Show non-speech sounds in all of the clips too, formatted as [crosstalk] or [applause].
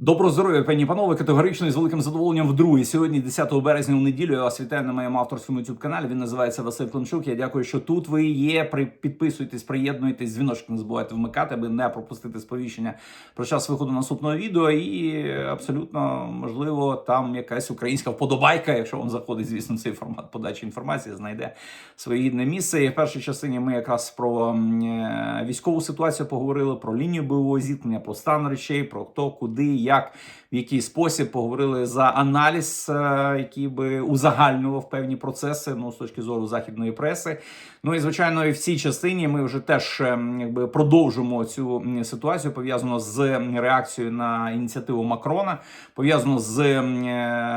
Доброго здоров'я, пані панове, категорично і з великим задоволенням вдруге. Сьогодні, 10 березня у неділю, я вас вітаю на моєму авторському youtube каналі. Він називається Василь Климчук. Я дякую, що тут ви є. При підписуйтесь, приєднуйтесь, дзвіночок не забувайте вмикати, аби не пропустити сповіщення про час виходу наступного відео. І абсолютно можливо там якась українська вподобайка, якщо вам заходить, звісно, цей формат подачі інформації, знайде своє гідне місце. І в першій частині ми якраз про е, військову ситуацію поговорили, про лінію бойового зіткнення, про стан речей, про хто, куди, як, в який спосіб поговорили за аналіз, е, який би узагальнював певні процеси, ну з точки зору західної преси. Ну і звичайно, і в цій частині ми вже теж е, якби продовжимо цю ситуацію пов'язану з реакцією на ініціативу Макрона, пов'язану з е,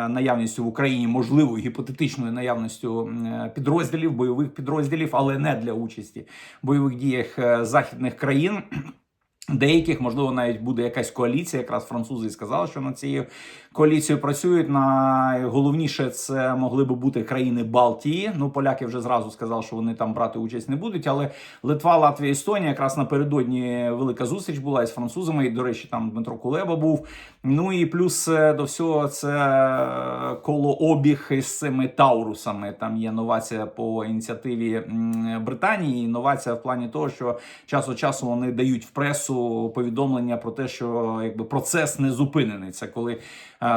наявністю в Україні можливою гіпотетичною наявністю підрозділів, бойових підрозділів, але не для участі в бойових діях е, західних країн. Деяких, можливо, навіть буде якась коаліція. Якраз французи і сказали, що над цією коаліцією працюють. Найголовніше це могли би бути країни Балтії. Ну, поляки вже зразу сказали, що вони там брати участь не будуть. Але Литва, Латвія, Естонія якраз напередодні велика зустріч була із французами. І, до речі, там Дмитро Кулеба був. Ну і плюс е, до всього це колообіг із цими таурусами. Там є новація по ініціативі Британії. Новація в плані того, що час від часу вони дають в пресу повідомлення про те, що якби процес не зупинений. Це коли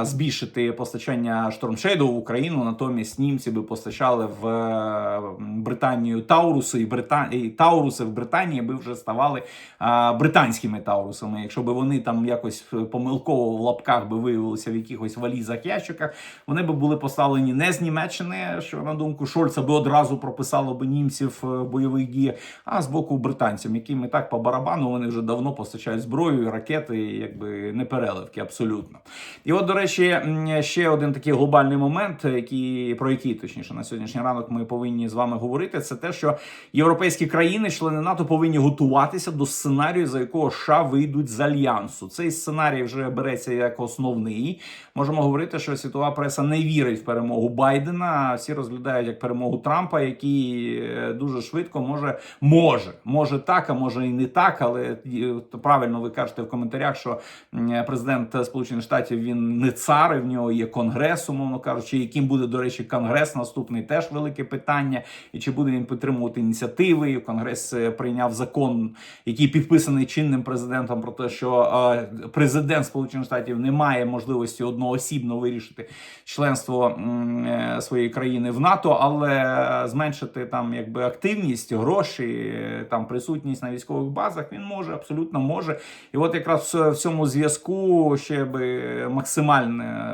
збільшити постачання штормшейду в Україну, натомість німці би постачали в е, Британію Тауруси, і Брита... і Тауруси в Британії би вже ставали е, британськими Таурусами. Якщо би вони там якось помилково в лапках би виявилися в якихось валізах, ящиках, вони би були поставлені не з Німеччини, що на думку Шольца би одразу прописало би німців е, бойових діях, а з боку британців, яким і так по барабану вони вже давно постачають зброю, ракети, якби не переливки, абсолютно. І от, речі, ще один такий глобальний момент, який про який точніше на сьогоднішній ранок ми повинні з вами говорити, це те, що європейські країни, члени НАТО, повинні готуватися до сценарію, за якого США вийдуть з альянсу. Цей сценарій вже береться як основний. Можемо говорити, що світова преса не вірить в перемогу Байдена. Всі розглядають як перемогу Трампа, який е, дуже швидко може, може, може так, а може і не так. Але е, правильно ви кажете в коментарях, що президент Сполучених Штатів він не цар, і в нього є конгрес, умовно кажучи, яким буде, до речі, конгрес наступний теж велике питання. І чи буде він підтримувати ініціативи? Конгрес е, прийняв закон, який підписаний чинним президентом, про те, що е, президент Сполучених Штатів не має можливості одноосібно вирішити членство е, своєї країни в НАТО, але зменшити там якби активність, гроші, там присутність на військових базах він може, абсолютно може. І от якраз в цьому зв'язку ще би максимально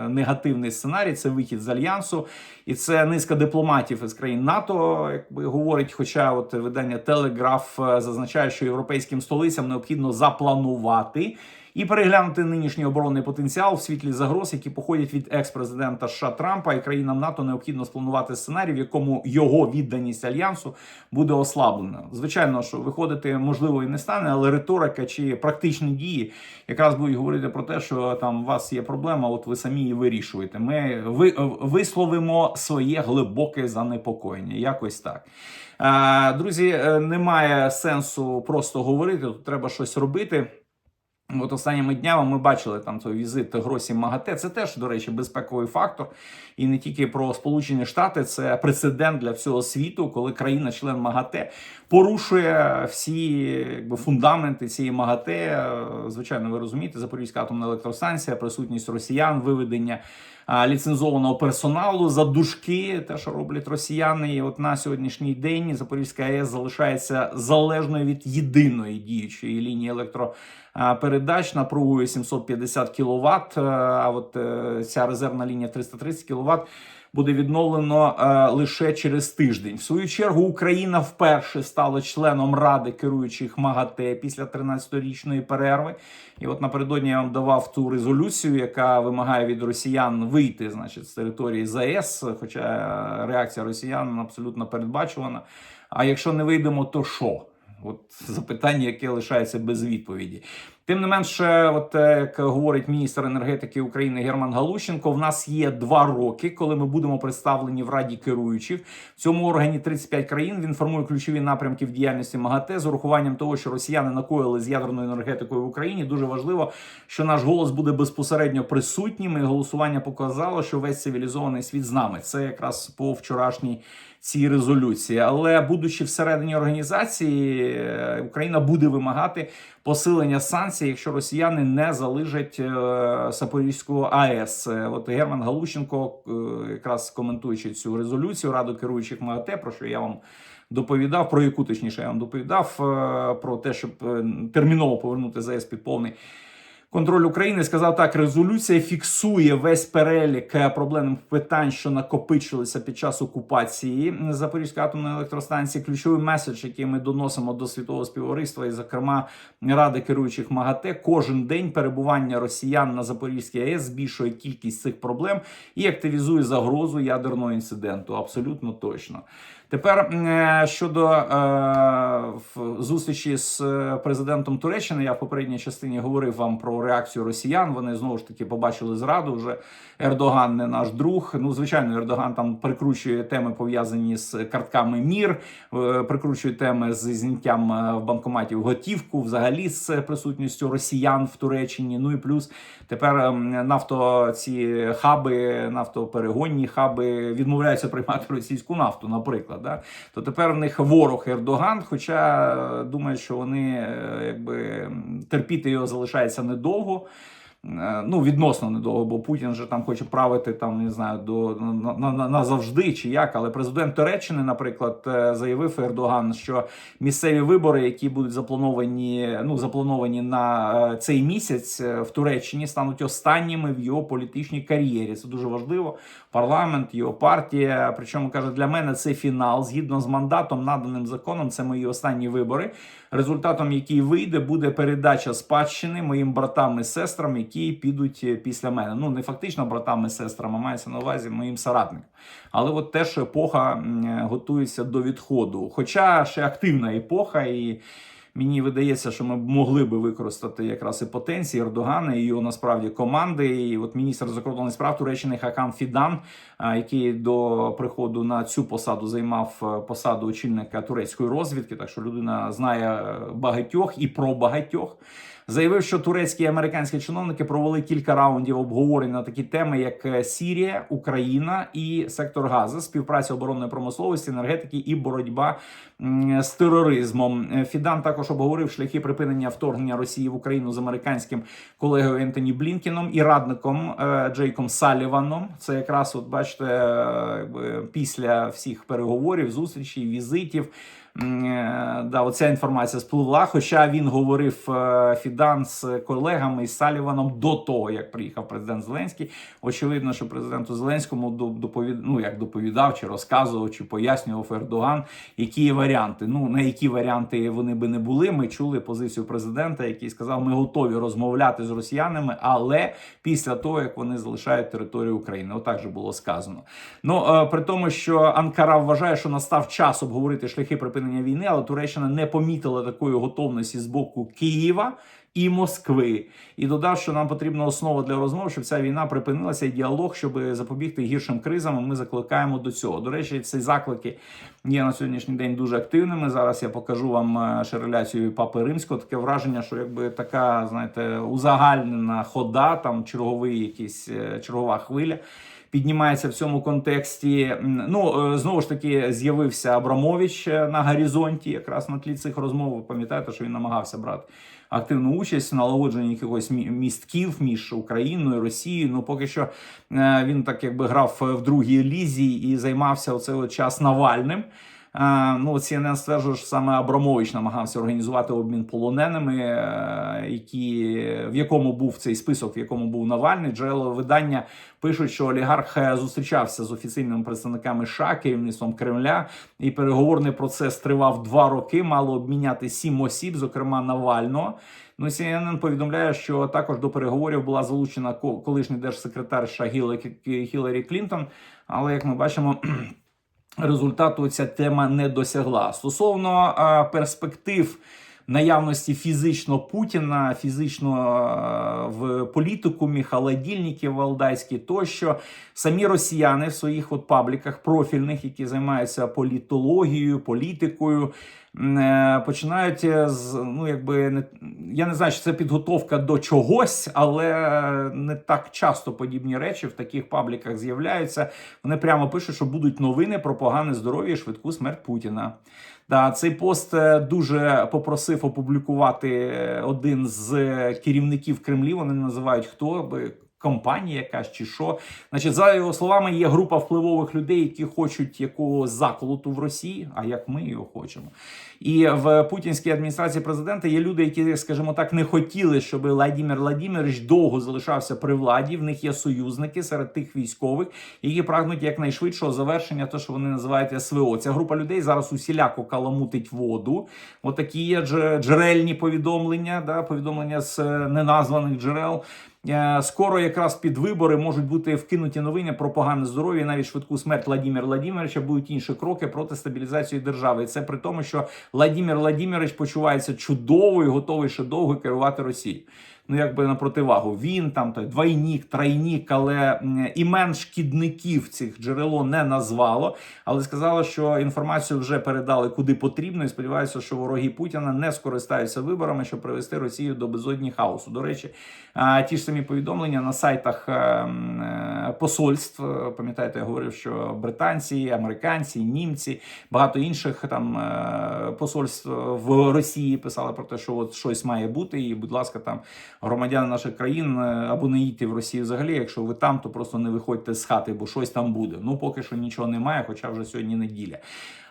негативний сценарій це вихід з альянсу, і це низка дипломатів із країн НАТО, якби говорить. Хоча от видання Телеграф зазначає, що європейським столицям необхідно запланувати. І переглянути нинішній оборонний потенціал в світлі загроз, які походять від екс-президента США Трампа, і країнам НАТО необхідно спланувати сценарій, в якому його відданість альянсу буде ослаблена. Звичайно, що виходити можливо і не стане, але риторика чи практичні дії якраз будуть говорити про те, що там у вас є проблема, от ви самі її вирішуєте. Ми ви, висловимо своє глибоке занепокоєння. Якось так. Е, Друзі, е, немає сенсу просто говорити. Тут треба щось робити. От останніми днями ми бачили там той візит Гросі Магате. Це теж, до речі, безпековий фактор. І не тільки про Сполучені Штати, це прецедент для всього світу, коли країна-член МАГАТЕ порушує всі якби, фундаменти цієї МАГАТЕ. Е, Звичайно, ви розумієте, Запорізька атомна електростанція, присутність росіян, виведення ліцензованого персоналу за дужки, те, що роблять росіяни. І от на сьогоднішній день Запорізька АЕС залишається залежною від єдиної діючої лінії електропередач напругою 750 кВт. А от е, ця резервна лінія 330 кВт буде відновлено е, лише через тиждень. В свою чергу Україна вперше стала членом ради керуючих МАГАТЕ після 13-річної перерви. І от напередодні я вам давав ту резолюцію, яка вимагає від росіян вийти, значить, з території ЗАЕС. Хоча реакція росіян абсолютно передбачувана. А якщо не вийдемо, то що? От запитання, яке лишається без відповіді. Тим не менше, от е, як говорить міністр енергетики України Герман Галущенко, в нас є два роки, коли ми будемо представлені в Раді керуючих. В цьому органі 35 країн. Він формує ключові напрямки в діяльності МАГАТЕ з урахуванням того, що росіяни накоїли з ядерною енергетикою в Україні. Дуже важливо, що наш голос буде безпосередньо присутнім. І голосування показало, що весь цивілізований світ з нами. Це якраз по вчорашній цій резолюції. Але будучи всередині організації, е, Україна буде вимагати посилення санкцій, якщо росіяни не залишать е, Запорізьку АЕС. Е, От Герман Галущенко, е, якраз коментуючи цю резолюцію раду керуючих МАГАТЕ, про що я вам. Доповідав про яку точніше я вам доповідав про те, щоб терміново повернути ЗАЕС під повний контроль України. Сказав так: резолюція фіксує весь перелік е, проблемних питань, що накопичилися під час окупації Запорізької атомної електростанції. Ключовий меседж, який ми доносимо до світового співтовариства, і зокрема ради керуючих МАГАТЕ, кожен день перебування росіян на Запорізькій АЕС збільшує кількість цих проблем і активізує загрозу ядерного інциденту. Абсолютно точно. Тепер е, щодо е, зустрічі з е, президентом Туреччини, я в попередній частині говорив вам про реакцію росіян. Вони знову ж таки побачили зраду. Вже Ердоган не наш друг. Ну, звичайно, Ердоган там прикручує теми пов'язані з картками мір, прикручує теми з зняттям в банкоматів готівку, взагалі з присутністю росіян в Туреччині. Ну і плюс тепер нафто ці хаби, нафтоперегонні хаби відмовляються приймати російську нафту, наприклад. Да? То тепер в них ворог Ердоган, хоча думаю, що вони е, якби терпіти його залишається недовго. Е, Ну, відносно недовго, бо Путін же там хоче правити там, не знаю, до на, на, на- назавжди чи як. Але президент Туреччини, наприклад, е, заявив Ердоган, що місцеві вибори, які будуть заплановані, ну заплановані на е, цей місяць в Туреччині, стануть останніми в його політичній кар'єрі. Це дуже важливо. Парламент, його партія. Причому каже, для мене це фінал. Згідно з мандатом, наданим законом, це мої останні вибори. Результатом, який вийде, буде передача спадщини моїм братам і сестрам, які підуть е, після мене. Ну не фактично братам і сестрам, а мається на увазі моїм соратникам. Але от теж епоха е, готується до відходу. Хоча ще активна епоха, і мені видається, що ми могли би використати якраз і потенції Ердогана і його насправді команди. І от міністр закордонних справ Туреччини Хакан Фідан, який до приходу на цю посаду займав е, посаду очільника турецької розвідки, так що людина знає е, багатьох і про багатьох. Заявив, що турецькі і американські чиновники провели кілька раундів обговорень на такі теми, як е, Сірія, Україна і сектор Газу, співпраця оборонної промисловості, енергетики і боротьба з тероризмом. Фідан також обговорив шляхи припинення вторгнення Росії в Україну з американським колегою Ентоні Блінкіном і радником е, Джейком Саліваном. Це якраз, от бачите, е, після всіх переговорів, зустрічей, візитів. Е, Да, оця інформація спливла. Хоча він говорив е, Фідан з колегами і з Саліваном до того, як приїхав президент Зеленський. Очевидно, що президенту Зеленському до- доповід... ну, як доповідав, чи розказував, чи пояснював Ердоган, які варіанти. Ну на які варіанти вони би не були. Ми чули позицію президента, який сказав: ми готові розмовляти з росіянами, але після того як вони залишають територію України. Отак же було сказано. Ну е, при тому, що Анкара вважає, що настав час обговорити шляхи припинення війни, але Туреччина не помітила такої готовності з боку Києва. І Москви і додав, що нам потрібна основа для розмов, щоб ця війна припинилася, і діалог, щоб запобігти гіршим кризам. і Ми закликаємо до цього. До речі, ці заклики є на сьогоднішній день дуже активними. Зараз я покажу вам е, ще реляцію папи римського. Таке враження, що якби така, знаєте, узагальнена хода, там черговий якийсь е, чергова хвиля піднімається в цьому контексті. Ну е, знову ж таки з'явився Абрамович е, на горизонті, якраз на тлі цих розмов. Ви пам'ятаєте, що він намагався брати активну участь в налагодженні якихось містків між Україною Росією. Ну поки що е, він так якби грав в другій лізі і займався оцей час Навальним. Е, Ну, CNN стверджує, що саме Абрамович намагався організувати обмін полоненими, е, які, в якому був цей список, в якому був Навальний. Джерело видання пишуть, що олігарх е, зустрічався з офіційними представниками США, керівництвом Кремля, і переговорний процес тривав два роки. Мало обміняти сім осіб, зокрема Навального. Ну, CNN повідомляє, що також до переговорів була залучена ко- колишній держсекретар США Гіларі Клінтон. Але як ми бачимо. Результату ця тема не досягла. Стосовно е, перспектив наявності фізично Путіна, фізично в політикумі, холодильники валдайські тощо. Самі росіяни в своїх от пабліках профільних, які займаються політологією, політикою. Е, Починають е, з ну, якби не я не знаю, чи це підготовка до чогось, але не так часто подібні речі в таких пабліках з'являються. Вони прямо пишуть, що будуть новини про погане здоров'я і швидку смерть Путіна. Да, цей пост е, дуже попросив опублікувати е, один з е, керівників Кремлі. Вони називають хто. Компанія якась чи що, значить, за його словами, є група впливових людей, які хочуть якогось заколоту в Росії, а як ми його хочемо. І в путінській адміністрації президента є люди, які, скажімо так, не хотіли, щоб Владимир Владимирович довго залишався при владі. В них є союзники серед тих військових, які прагнуть якнайшвидшого завершення, те, що вони називають СВО. Ця група людей зараз усіляко каламутить воду. Отакі є джерельні повідомлення, да, повідомлення з е, неназваних джерел. Е, Скоро якраз під вибори можуть бути вкинуті новини про погане здоров'я, навіть швидку смерть Владимира Владимировича будуть інші кроки проти стабілізації держави. І це при тому, що Владимир Владимирович почувається чудово і готовий ще довго керувати Росією. Ну, якби на противагу. Він там той двойнік, тройнік, але імен шкідників цих джерело не назвало, але сказало, що інформацію вже передали куди потрібно, і сподіваюся, що вороги Путіна не скористаються виборами, щоб привести Росію до безодні хаосу. До речі, ті ж самі повідомлення на сайтах е, е, посольств. Пам'ятаєте, я говорив, що британці, американці, німці, багато інших там е, посольств в Росії писали про те, що от щось має бути, і, будь ласка, там громадяни наших країн е, або не їдьте в Росію взагалі. Якщо ви там, то просто не виходьте з хати, бо щось там буде. Ну поки що нічого немає, хоча вже сьогодні неділя.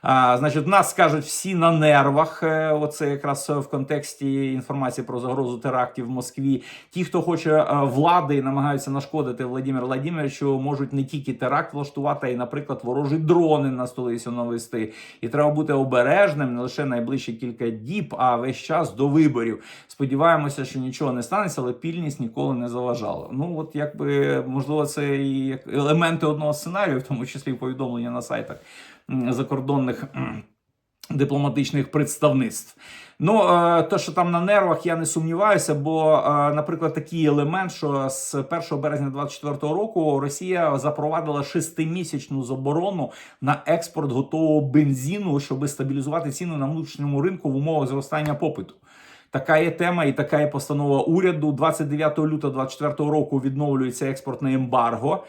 Значить, нас скажуть всі на нервах. е, Оце якраз в контексті інформації про загрозу терактів в Москві. Ті, хто хоче е, влади і намагаються нашкодити Владимиру Владимировичу, можуть не тільки теракт влаштувати, а й, наприклад, ворожі дрони на столицю навести. І треба бути обережним не лише найближчі кілька діб, а весь час до виборів. Сподіваємося, що нічого не станеться, але пільність ніколи не заважала. Ну от якби можливо, це і елементи одного сценарію, в тому числі повідомлення на сайтах закордонних дипломатичних представництв. Ну, е, те, що там на нервах, я не сумніваюся, бо, е, наприклад, такий елемент, що з 1 березня 2024 року Росія запровадила шестимісячну заборону на експорт готового бензину, щоб стабілізувати ціну на внутрішньому ринку в умовах зростання попиту. Така є тема і така є постанова уряду. 29 лютого 2024 року відновлюється експортне ембарго.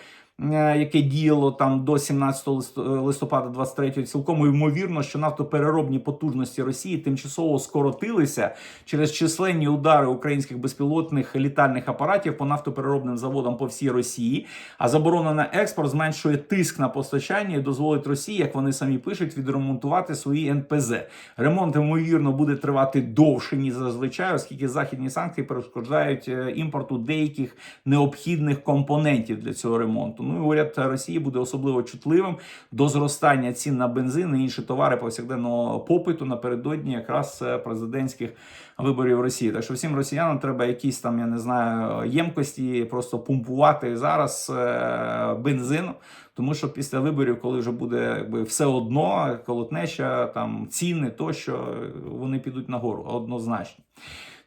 Е, Яке діяло там до 17 лист- листопада 23 цілком ймовірно, що нафтопереробні потужності Росії тимчасово скоротилися через численні удари українських безпілотних літальних апаратів по нафтопереробним заводам по всій Росії. А заборона на експорт зменшує тиск на постачання і дозволить Росії, як вони самі пишуть, відремонтувати свої НПЗ. Ремонт ймовірно буде тривати довше ніж зазвичай, оскільки західні санкції перешкоджають е, імпорту деяких необхідних компонентів для цього ремонту. Ну і уряд Росії буде особливо чутливим до зростання цін на бензин і інші товари повсякденного попиту напередодні якраз е, президентських виборів Росії. Так що всім росіянам треба якісь там, я не знаю, ємкості просто пумпувати зараз е, бензину. Тому що після виборів, коли вже буде якби все одно, колотнеча, там ціни тощо, вони підуть нагору однозначно.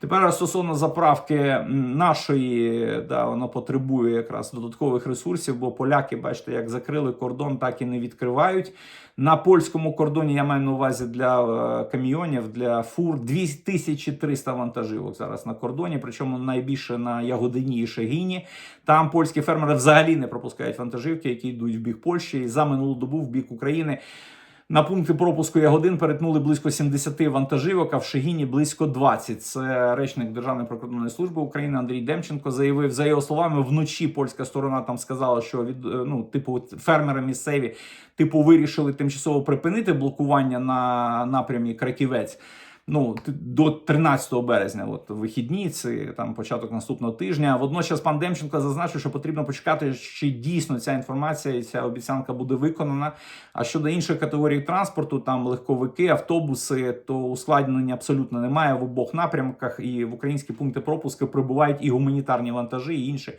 Тепер стосовно заправки нашої, да, воно потребує якраз додаткових ресурсів, бо поляки, бачите, як закрили кордон, так і не відкривають. На польському кордоні я маю на увазі для е, каміонів, для фур 2300 вантажівок зараз на кордоні, причому найбільше на Ягодині і Шегіні. Там польські фермери взагалі не пропускають вантажівки, які йдуть в бік Польщі. І за минулу добу в бік України на пункти пропуску Ягодин перетнули близько 70 вантажівок, а в Шегіні близько 20. Це речник Державної прикордонної служби України Андрій Демченко заявив. За його словами, вночі польська сторона там сказала, що від е, ну, типу, фермери місцеві типу вирішили тимчасово припинити блокування на напрямі Краківець. Ну, до 13 березня, от вихідні, це там початок наступного тижня. Водночас пан Демченко зазначив, що потрібно почекати, чи дійсно ця інформація і ця обіцянка буде виконана. А щодо інших категорій транспорту, там легковики, автобуси, то ускладнення абсолютно немає в обох напрямках. І в українські пункти пропуску прибувають і гуманітарні вантажі, і інші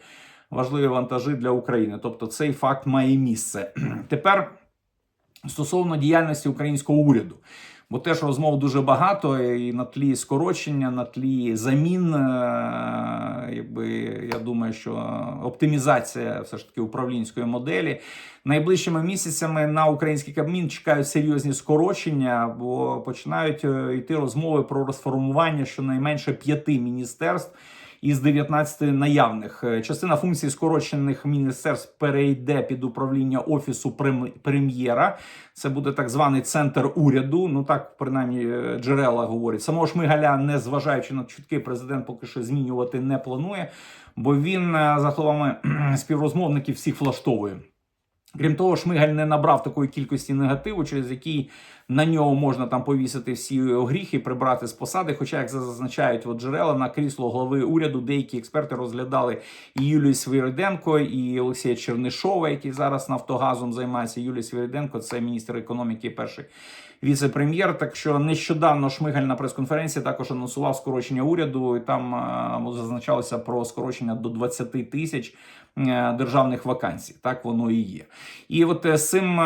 важливі вантажі для України. Тобто цей факт має місце. [clears throat] Тепер стосовно діяльності українського уряду. Бо теж розмов дуже багато, і на тлі скорочення, на тлі замін. е, Якби я думаю, що оптимізація все ж таки управлінської моделі. Найближчими місяцями на український кабмін чекають серйозні скорочення, бо починають е, йти розмови про розформування щонайменше п'яти міністерств із 19 наявних. Е, Частина функцій скорочених міністерств перейде під управління офісу прем- прем'єра. Це буде так званий центр уряду. Ну так принаймні е, джерела говорять. Самого Шмигаля, не зважаючи на чутки, президент поки що змінювати не планує, бо він, е, за словами [clears throat] співрозмовників, всіх влаштовує. Крім того, Шмигаль не набрав такої кількості негативу, через який на нього можна там повісити всі гріхи, прибрати з посади. Хоча, як зазначають от джерела на крісло глави уряду, деякі експерти розглядали і Юлію Свириденко, і Олексія Чернишова, який зараз Нафтогазом займається. Юлія Свириденко це міністр економіки, перший віце-прем'єр. Так що нещодавно Шмигаль на прес-конференції також анонсував скорочення уряду, і там зазначалося про скорочення до 20 тисяч державних вакансій. Так воно і є. І от е, з цим е,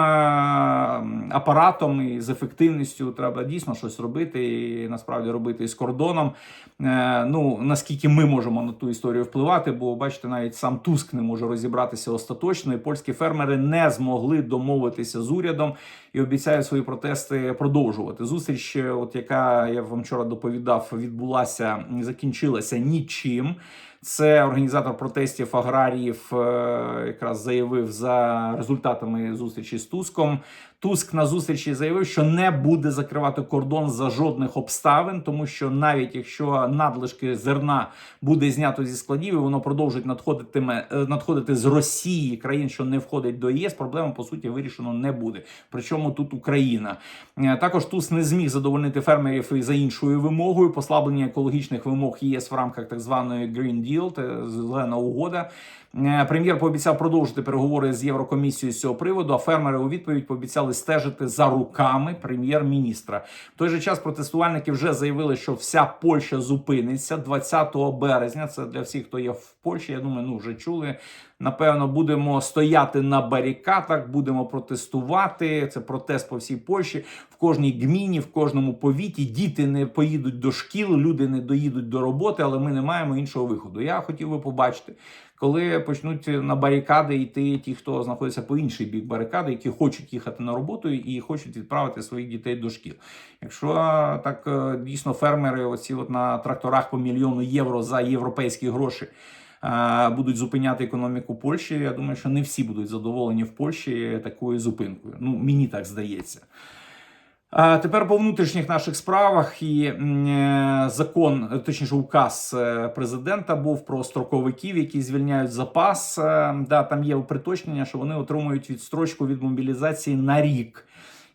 апаратом і з ефективністю треба дійсно щось робити, і насправді робити з кордоном. Е, Ну наскільки ми можемо на ту історію впливати, бо бачите, навіть сам Туск не може розібратися остаточно, і польські фермери не змогли домовитися з урядом і обіцяють свої протести продовжувати. Зустріч, е, от яка я вам вчора доповідав, відбулася закінчилася нічим. Це організатор протестів аграріїв е, якраз заявив за результатами зустрічі з Туском. Туск на зустрічі заявив, що не буде закривати кордон за жодних обставин, тому що навіть якщо надлишки зерна буде знято зі складів, і воно продовжить надходитиме е, надходити з Росії, країн, що не входить до ЄС, проблема по суті вирішено не буде. Причому тут Україна Е, також Туск не зміг задовольнити фермерів і за іншою вимогою послаблення екологічних вимог ЄС в рамках так званої Green Deal, це зелена угода. Е, Прем'єр пообіцяв продовжити переговори з Єврокомісією з цього приводу. А фермери у відповідь пообіцяли стежити за руками прем'єр-міністра. В той же час протестувальники вже заявили, що вся Польща зупиниться 20 березня. Це для всіх, хто є в Польщі. Я думаю, ну вже чули. Напевно, будемо стояти на барикадах, будемо протестувати. Це протест по всій Польщі. В кожній гміні, в кожному повіті діти не поїдуть до шкіл, люди не доїдуть до роботи, але ми не маємо іншого виходу. Я хотів би побачити, коли почнуть на барикади йти ті, хто знаходиться по інший бік барикади, які хочуть їхати на роботу і хочуть відправити своїх дітей до шкіл. Якщо так е, дійсно фермери, оці от на тракторах по мільйону євро за європейські гроші. Будуть зупиняти економіку Польщі. Я думаю, що не всі будуть задоволені в Польщі такою зупинкою. Ну мені так здається. Тепер по внутрішніх наших справах і е, закон, точніше, указ е, президента був про строковиків, які звільняють запас. Е, Да, там є приточнення, що вони отримують відстрочку від мобілізації на рік.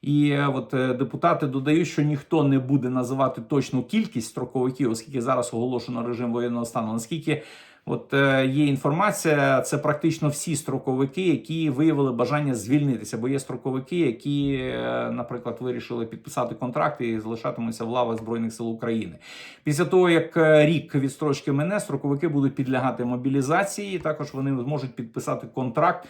І от депутати додають, що ніхто не буде називати точну кількість строковиків, оскільки зараз оголошено режим воєнного стану. Наскільки От е, є інформація, це практично всі строковики, які виявили бажання звільнитися, бо є строковики, які, е, наприклад, вирішили підписати контракт і залишатимуться в лавах збройних сил України. Після того як е, рік відстрочки мене, строковики будуть підлягати мобілізації. Також вони зможуть підписати контракт.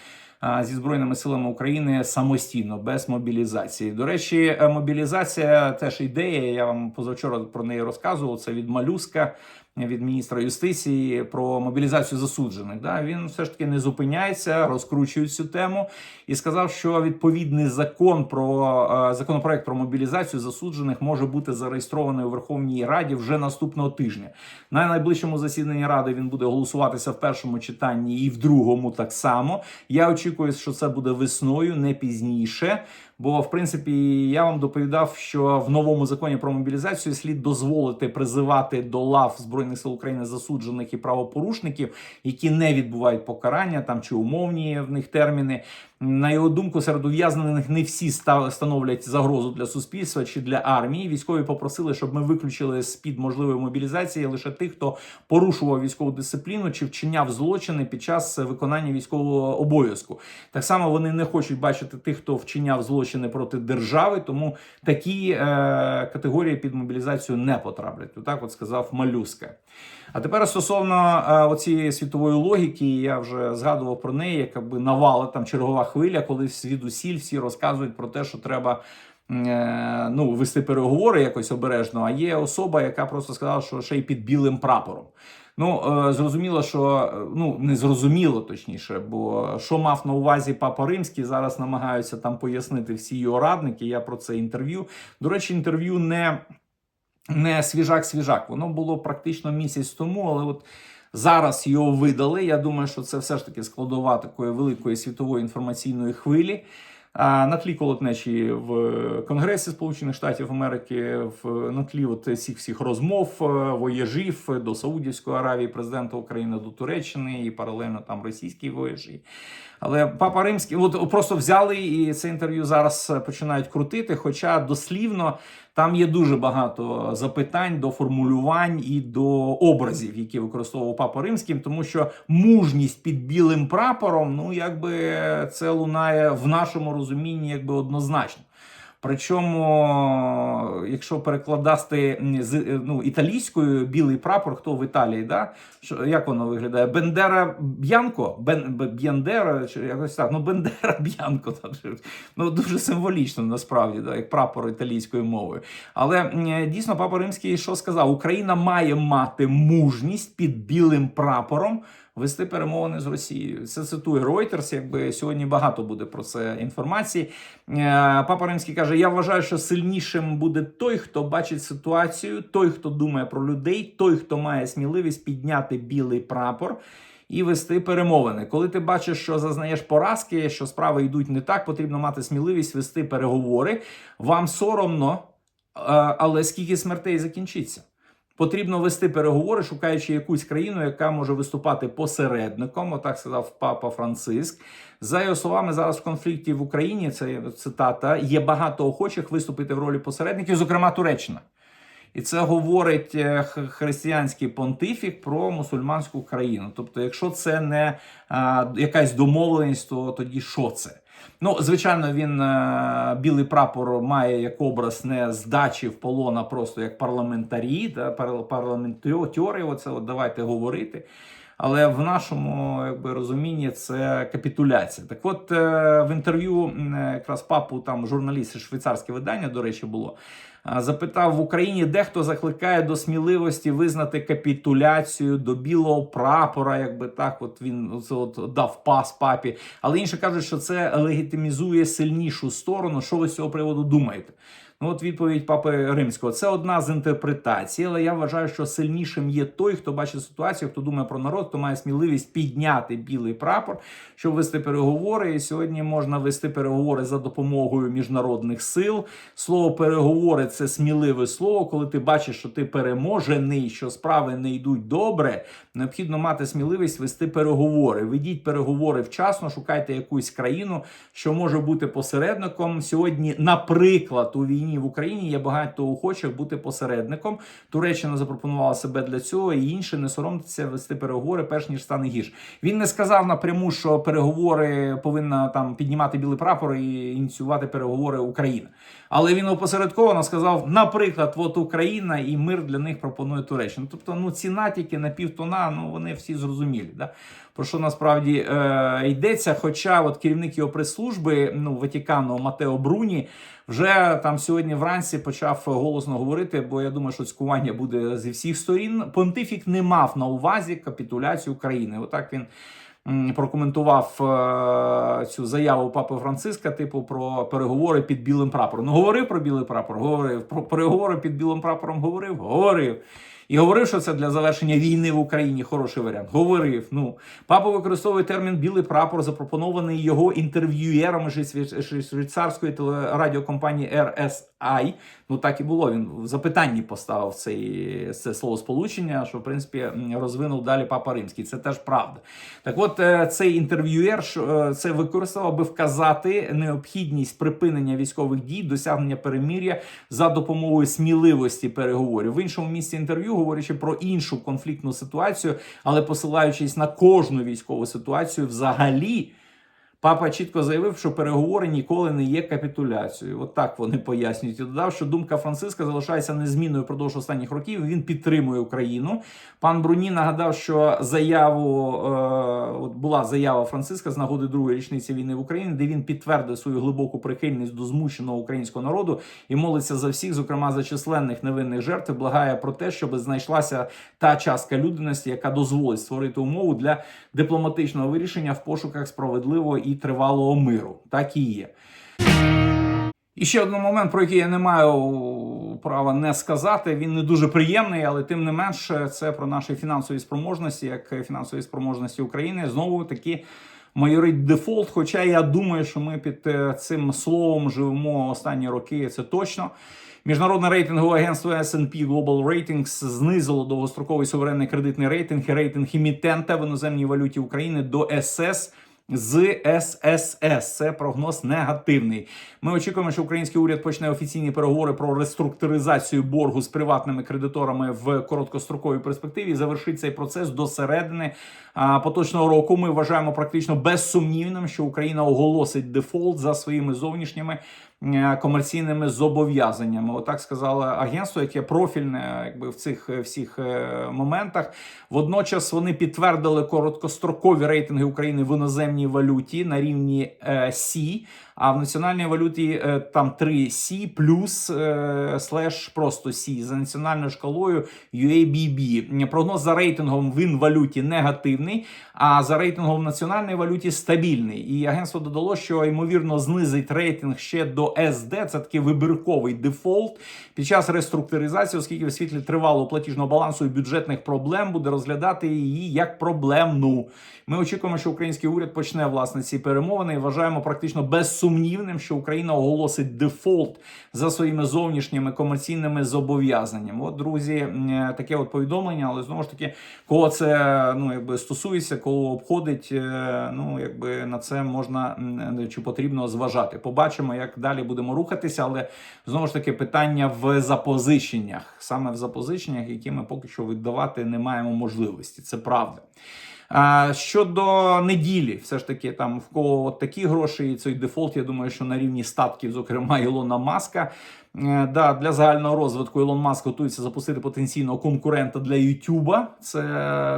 Зі збройними силами України самостійно без мобілізації. До речі, е, мобілізація теж ідея. Я вам позавчора про неї розказував. Це від малюска від міністра юстиції про мобілізацію засуджених. Да, він все ж таки не зупиняється, розкручує цю тему і сказав, що відповідний закон про е, законопроект про мобілізацію засуджених може бути зареєстрований у Верховній Раді вже наступного тижня. На найближчому засіданні ради він буде голосуватися в першому читанні і в другому так само. Я очікую, що це буде весною, не пізніше. Бо, в принципі, я вам доповідав, що в новому законі про мобілізацію слід дозволити призивати до лав збройних сил України засуджених і правопорушників, які не відбувають покарання там чи умовні в них терміни. На його думку, серед ув'язнених не всі ста- становлять загрозу для суспільства чи для армії. Військові попросили, щоб ми виключили з під можливої мобілізації лише тих, хто порушував військову дисципліну чи вчиняв злочини під час виконання військового обов'язку. Так само вони не хочуть бачити тих, хто вчиняв злочини проти держави, тому такі е, категорії під мобілізацію не потраплять. Отак от сказав Малюска. А тепер стосовно е, оцієї світової логіки, я вже згадував про неї, яка би навала там чергова хвиля, коли звідусіль всі розказують про те, що треба е, ну, вести переговори якось обережно, а є особа, яка просто сказала, що ще й під білим прапором. Ну, е, зрозуміло, що е, ну не зрозуміло точніше, бо що мав на увазі Папа Римський, зараз намагаються там пояснити всі його радники. Я про це інтерв'ю. До речі, інтерв'ю не, не свіжак-свіжак. Воно було практично місяць тому, але от. Зараз його видали. Я думаю, що це все ж таки складова такої великої світової інформаційної хвилі. На тлі колотнечі в Конгресі Сполучених Штатів Америки, в на тлі от цих всіх розмов, е, воєжів до Саудівської Аравії, президента України до Туреччини і паралельно там російські воєжі. Але папа римський, от просто взяли і це інтерв'ю зараз починають крутити. Хоча дослівно там є дуже багато запитань до формулювань і до образів, які використовував папа римським, тому що мужність під білим прапором, ну якби це лунає в нашому розумінні, якби однозначно. Причому, якщо перекладати з ну, італійською білий прапор, хто в Італії, да? Що, як воно виглядає? Бендера Б'янко? Бен, Б'яндера, чи якось так, ну Бендера Б'янко. Так, ну, дуже символічно насправді, да, як прапор італійською мовою. Але дійсно, папа Римський що сказав? Україна має мати мужність під білим прапором вести перемовини з Росією. Це цитує Reuters, Якби сьогодні багато буде про це інформації. Е, Папа Римський каже: Я вважаю, що сильнішим буде той, хто бачить ситуацію, той, хто думає про людей, той, хто має сміливість підняти білий прапор. І вести перемовини. Коли ти бачиш, що зазнаєш поразки, що справи йдуть не так, потрібно мати сміливість вести переговори. Вам соромно, е, але скільки смертей закінчиться? Потрібно вести переговори, шукаючи якусь країну, яка може виступати посередником. Отак сказав папа Франциск. За його словами, зараз в конфлікті в Україні це цитата. Є багато охочих виступити в ролі посередників, зокрема Туреччина. І це говорить е, християнський понтифік про мусульманську країну. Тобто, якщо це не а, якась домовленість, то тоді що це? Ну, звичайно, він е, білий прапор має як образ не здачі в полон, а просто як парламентарі, да, парламентарі, Оце от давайте говорити. Але в нашому якби розумінні це капітуляція. Так, от е, в інтерв'ю якраз папу там журналіст швейцарське видання, до речі, було запитав в Україні, дехто закликає до сміливості визнати капітуляцію до білого прапора, якби так, от він це от дав пас папі. Але інші кажуть, що це легітимізує сильнішу сторону. Що ви з цього приводу думаєте? Ну, от відповідь папи римського. Це одна з інтерпретацій, але я вважаю, що сильнішим є той, хто бачить ситуацію, хто думає про народ, хто має сміливість підняти білий прапор, щоб вести переговори. І сьогодні можна вести переговори за допомогою міжнародних сил. Слово переговори це сміливе слово. Коли ти бачиш, що ти переможений, що справи не йдуть добре. Необхідно мати сміливість вести переговори. Ведіть переговори вчасно, шукайте якусь країну, що може бути посередником сьогодні, наприклад, у війні в Україні є багато охочих бути посередником. Туреччина запропонувала себе для цього, і інші не соромтеся вести переговори, перш ніж стане гірш. Він не сказав напряму, що переговори повинна там піднімати білий прапор і ініціювати переговори Україна. Але він опосередковано сказав, наприклад, от Україна і мир для них пропонує Туреччина. Тобто, ну ці натяки на півтона, ну вони всі зрозумілі. Да? Про що насправді е, йдеться? Хоча от керівник його прес-служби ну Ватікану Матео Бруні вже там сьогодні вранці почав голосно говорити, бо я думаю, що цькування буде зі всіх сторін. Понтифік не мав на увазі капітуляцію України. Отак він. Прокоментував е, цю заяву папи Франциска, типу про переговори під білим прапором. Ну говорив про білий прапор, говорив про переговори під білим прапором. Говорив, говорив. І говорив, що це для завершення війни в Україні хороший варіант. Говорив. Ну, папа використовує термін білий прапор, запропонований його інтерв'юєрами швейцарської телерадіокомпанії RSI. Ну так і було. Він в запитанні поставив цей, це слово сполучення, що в принципі розвинув далі папа римський. Це теж правда. Так, от е, цей інтерв'юєр е, це використав, аби вказати необхідність припинення військових дій, досягнення перемір'я за допомогою сміливості переговорів в іншому місці інтерв'ю говорячи про іншу конфліктну ситуацію, але посилаючись на кожну військову ситуацію, взагалі Папа чітко заявив, що переговори ніколи не є капітуляцією. От так вони пояснюють. І додав, що думка Франциска залишається незмінною впродовж останніх років. Він підтримує Україну. Пан Бруні нагадав, що заяву е, от була заява Франциска з нагоди другої річниці війни в Україні, де він підтвердив свою глибоку прихильність до змущеного українського народу і молиться за всіх, зокрема за численних невинних жертв, благає про те, щоб знайшлася та частка людяності, яка дозволить створити умову для дипломатичного вирішення в пошуках справедливого і тривалого миру. Так і є. І ще один момент, про який я не маю права не сказати. Він не дуже приємний, але тим не менш, це про наші фінансові спроможності, як фінансові спроможності України. Знову таки майорить дефолт. Хоча я думаю, що ми під е, цим словом живемо останні роки. Це точно. Міжнародне рейтингове агентство S&P Global Ratings знизило довгостроковий суверенний кредитний рейтинг і рейтинг емітента в іноземній валюті України до СС з ССС. Це прогноз негативний. Ми очікуємо, що український уряд почне офіційні переговори про реструктуризацію боргу з приватними кредиторами в короткостроковій перспективі. Завершить цей процес до середини а, поточного року. Ми вважаємо практично безсумнівним, що Україна оголосить дефолт за своїми зовнішніми комерційними зобов'язаннями. Отак сказало агентство, яке профільне, якби в цих е, всіх е, моментах. Водночас вони підтвердили короткострокові рейтинги України в іноземній валюті на рівні е, Сі. А в національній валюті е, там 3 Сі плюс е, слеш просто Сі за національною шкалою UABB. Прогноз за рейтингом в інвалюті негативний, а за рейтингом в національній валюті стабільний. І агентство додало, що ймовірно знизить рейтинг ще до СД. Це такий вибірковий дефолт під час реструктуризації, оскільки в світлі тривалого платіжного балансу і бюджетних проблем буде розглядати її як проблемну. Ми очікуємо, що український уряд почне власне ці перемовини і вважаємо практично безсумнівним, що Україна оголосить дефолт за своїми зовнішніми комерційними зобов'язаннями. От, друзі, таке от повідомлення, але знову ж таки, кого це ну якби стосується, кого обходить, е, ну якби на це можна чи потрібно зважати. Побачимо, як далі будемо рухатися, але знову ж таки питання в запозиченнях, саме в запозиченнях, які ми поки що віддавати не маємо можливості. Це правда. Щодо неділі, все ж таки, там в кого такі гроші, і цей дефолт, я думаю, що на рівні статків, зокрема Ілона Маска. Е, Да, для загального розвитку Ілон Маск готується запустити потенційного конкурента для Ютуба. Це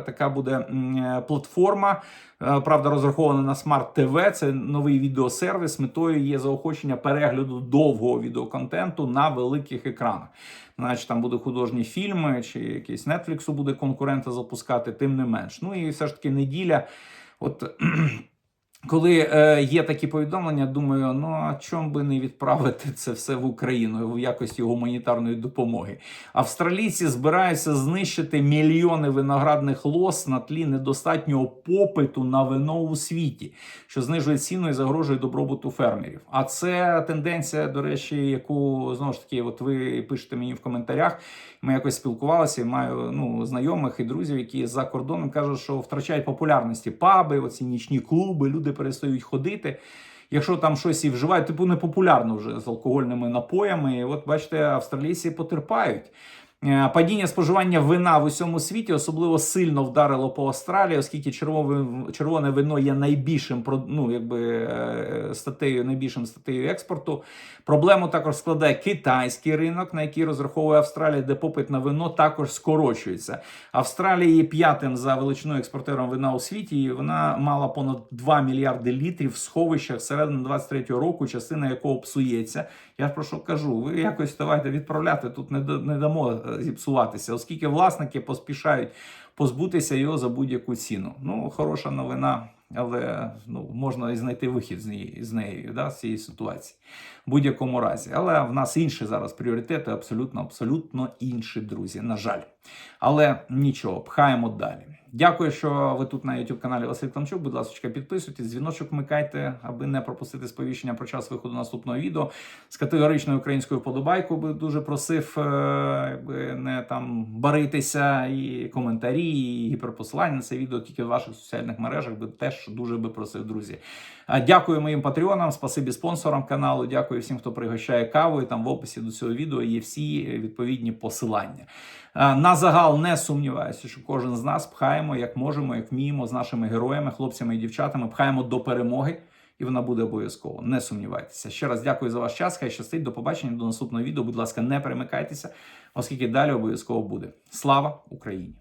така буде е, платформа. е, Правда, розрахована на Smart TV. Це новий відеосервіс. Метою є заохочення перегляду довгого відеоконтенту на великих екранах. Значить, там буде художні фільми, чи якийсь Netflix буде конкурента запускати, тим не менш. Ну і все ж таки неділя. От коли е, є такі повідомлення, думаю, ну а чому би не відправити це все в Україну в якості гуманітарної допомоги? Австралійці збираються знищити мільйони виноградних лос на тлі недостатнього попиту на вино у світі, що знижує ціну і загрожує добробуту фермерів. А це тенденція, до речі, яку знову ж таки, от ви пишете мені в коментарях. Ми якось спілкувалися. Маю ну знайомих і друзів, які за кордоном кажуть, що втрачають популярності паби, оці нічні клуби. Люди перестають ходити. Якщо там щось і вживають, типу непопулярно вже з алкогольними напоями. І от бачите, австралійці потерпають. Е, Падіння споживання вина в усьому світі особливо сильно вдарило по Австралії, оскільки червоне, червоне вино є найбільшим ну, якби, е, статтею, найбільшим статтею експорту. Проблему також складає китайський ринок, на який розраховує Австралія, де попит на вино також скорочується. Австралія є п'ятим за величиною експортером вина у світі. і Вона мала понад 2 мільярди літрів в сховищах середини 23-го року, частина якого псується. Я ж про що кажу? Ви якось давайте відправляти тут не, не дамо е, зіпсуватися, оскільки власники поспішають позбутися його за будь-яку ціну. Ну, хороша новина, але ну, можна і знайти вихід з неї з нею, да, з цієї ситуації. В будь-якому разі. Але в нас інші зараз пріоритети, абсолютно, абсолютно інші, друзі. На жаль. Але нічого, пхаємо далі. Дякую, що ви тут на youtube каналі Василь Климчук. Будь ласка, підписуйтесь, дзвіночок вмикайте, аби не пропустити сповіщення про час виходу наступного відео. З категоричною українською вподобайкою би дуже просив, е, не там баритися, і коментарі, і гіперпосилання на це відео тільки в ваших соціальних мережах. Би теж дуже би просив, друзі. Дякую моїм патреонам, спасибі спонсорам каналу. Дякую всім, хто пригощає кавою. Там в описі до цього відео є всі відповідні посилання. Е, На загал не сумніваюся, що кожен з нас пхаємо як можемо, як вміємо з нашими героями, хлопцями і дівчатами, пхаємо до перемоги. і вона буде обов'язково. Не сумнівайтеся. Ще раз дякую за ваш час. Хай щастить. До побачення до наступного відео. Будь ласка, не перемикайтеся, оскільки далі обов'язково буде. Слава Україні!